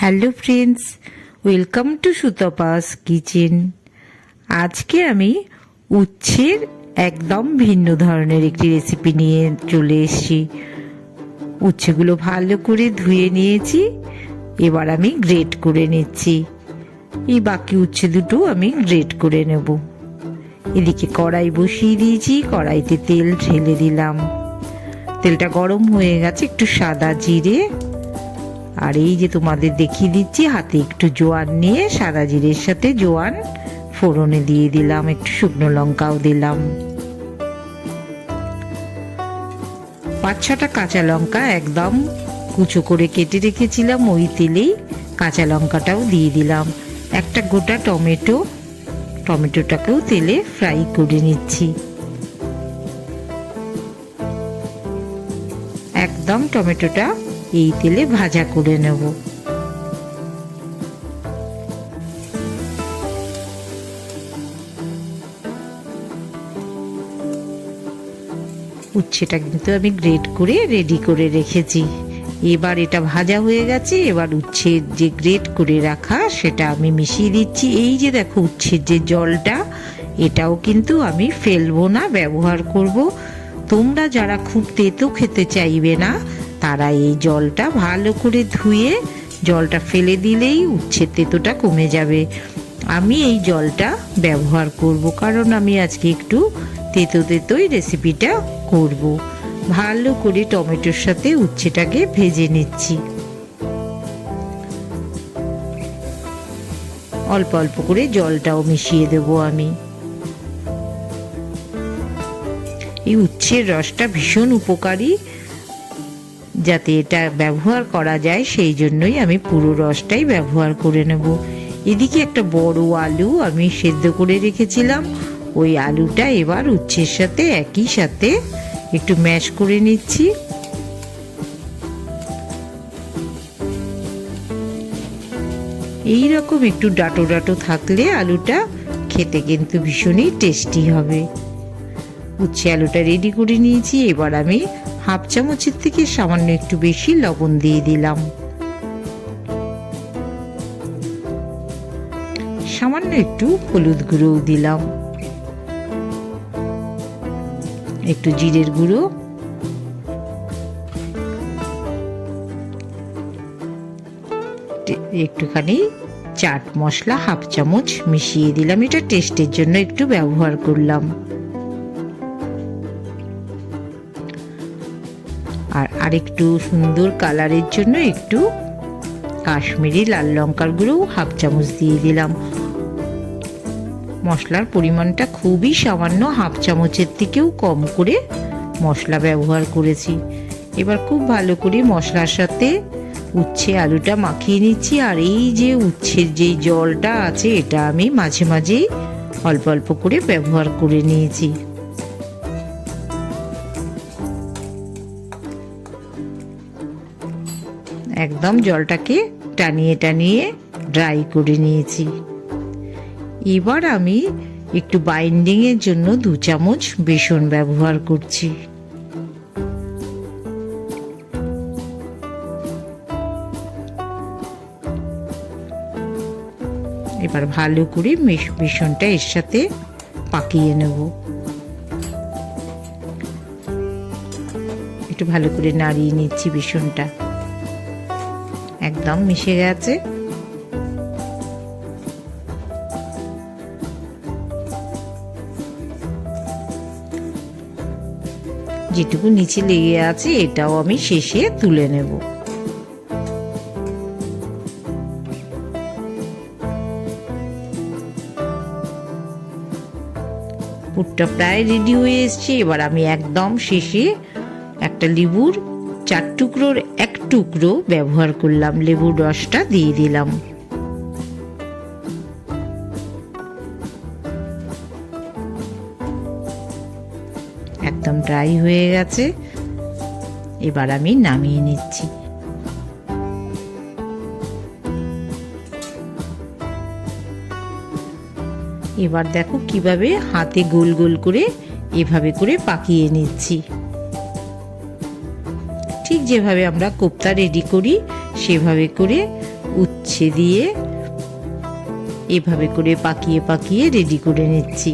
Hello friends, welcome to Sutapa's kitchen. আজকে আমি উচ্ছের একদম ভিন্ন ধরনের একটি রেসিপি নিয়ে চলে এসেছি। উচ্ছেগুলো ভালো করে ধুয়ে নিয়েছি, এবার আমি গ্রেট করে নিচ্ছি। এই বাকি উচ্ছে দুটো আমি গ্রেট করে নেব। এদিকে কড়াই বসিয়ে দিয়েছি, কড়াইতে তেল ঢেলে দিলাম। তেলটা গরম হয়ে গেছে, একটু সাদা জিরে আর এই যে তোমাদের দেখিয়ে দিচ্ছি, হাতে একটু জোয়ান নিয়ে সাদা জিরের সাথে জোয়ান ফোড়নে দিয়ে দিলাম, একটু শুকনো লঙ্কাও দিলাম। পাঁচ ছটা কাঁচা লঙ্কা একদম কুচো করে কেটে রেখেছিলাম ওই তেলেই কাঁচা লঙ্কাটাও দিয়ে দিলাম। একটা গোটা টমেটো, টমেটোটাকেও তেলে ফ্রাই করে নিচ্ছি। একদম টমেটোটা এই তেলে ভাজা করে নেব। উচ্ছেটা কিন্তু আমি গ্রেট করে রেডি করে রেখেছি। এবার এটা ভাজা হয়ে গেছে, এবার উচ্ছের যে গ্রেট করে রাখা সেটা আমি মিশিয়ে দিচ্ছি। এই যে দেখো উচ্ছের যে জলটা, এটাও কিন্তু আমি ফেলব না, ব্যবহার করব। তোমরা যারা খুব তেতো খেতে চাইবে না তারা এই জলটা? ভালো করে ধুয়ে জলটা ফেলে দিলেই উচ্ছের তেতোটা কমে যাবে। আমি এই জলটা ব্যবহার করব, কারণ আমি আজকে একটু তেতো তেতোই রেসিপিটা করব। ভালো করে টমেটোর সাথে উচ্ছেটাকে ভেজে নিচ্ছি। অল্প অল্প করে জলটাও মিশিয়ে দেবো আমি। এই উচ্ছের রসটা ভীষণ উপকারী। যাতে এটা ব্যবহার করা যায়, সেই জন্যই আমি পুরো রসটাই ব্যবহার করে নেব। এদিকে একটা বড় আলু আমি সেদ্ধ করে রেখেছিলাম। ওই আলুটা এবার উচ্ছের সাথে একই সাথে একটু ম্যাশ করে নিচ্ছি। এই রকম একটু ডাটো ডাটো থাকলে আলুটা খেতে কিন্তু ভীষণই টেস্টি হবে। উচ্ছে আলুটা রেডি করে নিয়েছি। এবার আমি হাফ চামচের থেকে সামান্য একটু বেশি লবণ দিয়ে দিলাম। সামান্য একটু হলুদ গুঁড়োও দিলাম। একটু জিরের গুঁড়ো। একটুখানি চাট মশলা হাফ চামচ মিশিয়ে দিলাম। এটা টেস্টের জন্য একটু ব্যবহার করলাম। আর একটু সুন্দর কালারের জন্য একটু কাশ্মীরি লাল লঙ্কার গুঁড়ো হাফ চামচ দিয়ে দিলাম। মশলার পরিমাণটা খুবই সামান্য হাফ চামচের থেকেও কম করে মশলা ব্যবহার করেছি। এবার খুব ভালো করে মশলার সাথে উচ্ছে আলুটা মাখিয়ে নিচ্ছি আর এই যে উচ্ছের যে জলটা আছে এটা আমি মাঝে মাঝেই অল্প অল্প করে ব্যবহার করে নিয়েছি। একদম জলটাকে টানিয়ে টানিয়ে ড্রাই করে নিয়েছি। এবার আমি একটু বাইন্ডিংয়ের জন্য দু চামচ বেসন ব্যবহার করছি। এবার ভালো করে বেসনটা এর সাথে পাকিয়ে নেব। একটু ভালো করে নাড়িয়ে নিচ্ছি বেসনটা। একদম মিশে গেছে। যেটুকু নিচে লেগে আছে, এটাও আমি শেষে তুলে নেব। পুরটা প্রায় রেডি হয়ে এসছে। এবার আমি একদম শেষে একটা লেবুর চার টুকরোর টুকরো ব্যবহার করলাম, লেবুর রসটা দিয়ে দিলাম। একদম ড্রাই হয়ে গেছে। এবার আমি নামিয়ে নিচ্ছি। এবার দেখো কীভাবে হাতে গোল গোল করে এভাবে করে পাকিয়ে নিচ্ছি। ঠিক যেভাবে আমরা কোপ্তা রেডি করি, সেভাবে করে উচ্ছে দিয়ে এভাবে করে পাকিয়ে পাকিয়ে রেডি করে নিচ্ছি।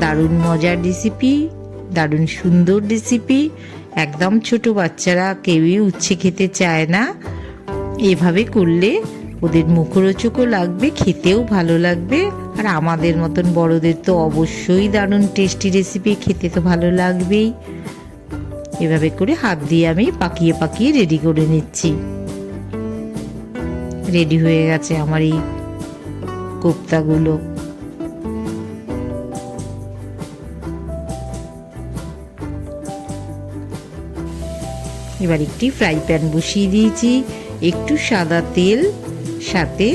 দারুণ মজার রেসিপি দারুণ সুন্দর রেসিপি একদম ছোট বাচ্চারা কেউই উচ্ছে খেতে চায় না। এভাবে করলে ওদের মুখরোচকও লাগবে, খেতেও ভালো লাগবে। আর আমাদের মতন বড়দের তো অবশ্যই দারুণ টেস্টি রেসিপি খেতে তো ভালো লাগবেই। এভাবে করে হাত দিয়ে আমি পাকিয়ে পাকিয়ে রেডি করে নিচ্ছি। রেডি হয়ে গেছে আমার এই কোপ্তাগুলো। এবার একটি ফ্রাই প্যান বসিয়ে দিয়েছি। একটু সাদা তেল, সাথে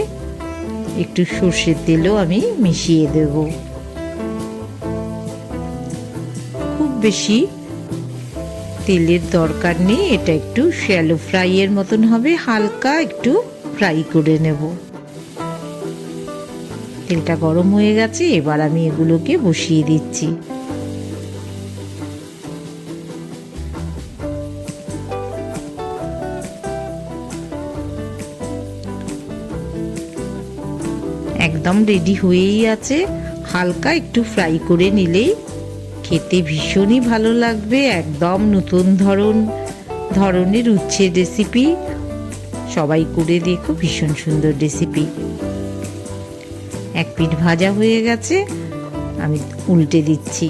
একটু সর্ষের তেলও আমি মিশিয়ে দেব। খুব বেশি তেলের দরকার নেই, এটা একটু শ্যালো ফ্রাইয়ের মতন হবে, হালকা একটু ফ্রাই করে নেব। তেলটা গরম হয়ে গেছে, এবার আমি এগুলোকে বসিয়ে দিচ্ছি। একদম রেডি হয়েই আছে। হালকা একটু ফ্রাই করে নিলেই খেতে ভীষণই ভালো লাগবে, একদম নতুন ধরন, ধরনের উচ্ছে রেসিপি সবাই করে দেখো, ভীষণ সুন্দর রেসিপি এক পিঠ ভাজা হয়ে গেছে, আমি উল্টে দিচ্ছি।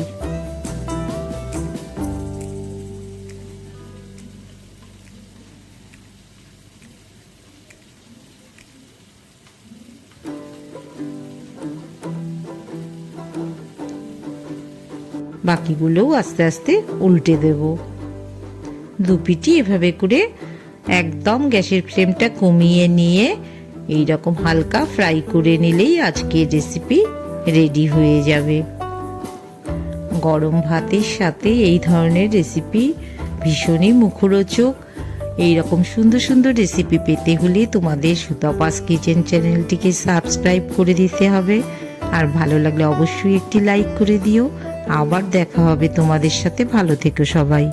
বাকিগুলোও আস্তে আস্তে উল্টে দেব। দু পিটি এভাবে করে একদম গ্যাসের ফ্লেমটা কমিয়ে নিয়ে এই রকম হালকা ফ্রাই করে নিলেই আজকের রেসিপি রেডি হয়ে যাবে। গরম ভাতের সাথে এই ধরনের রেসিপি ভীষণই মুখরোচক। এই রকম সুন্দর সুন্দর রেসিপি পেতে হলে তোমাদের সুতপাস কিচেন চ্যানেলটিকে সাবস্ক্রাইব করে দিতে হবে। আর ভালো লাগলে অবশ্যই একটি লাইক করে দিও। আবার দেখা হবে তোমাদের সাথে। ভালো থেকো সবাই।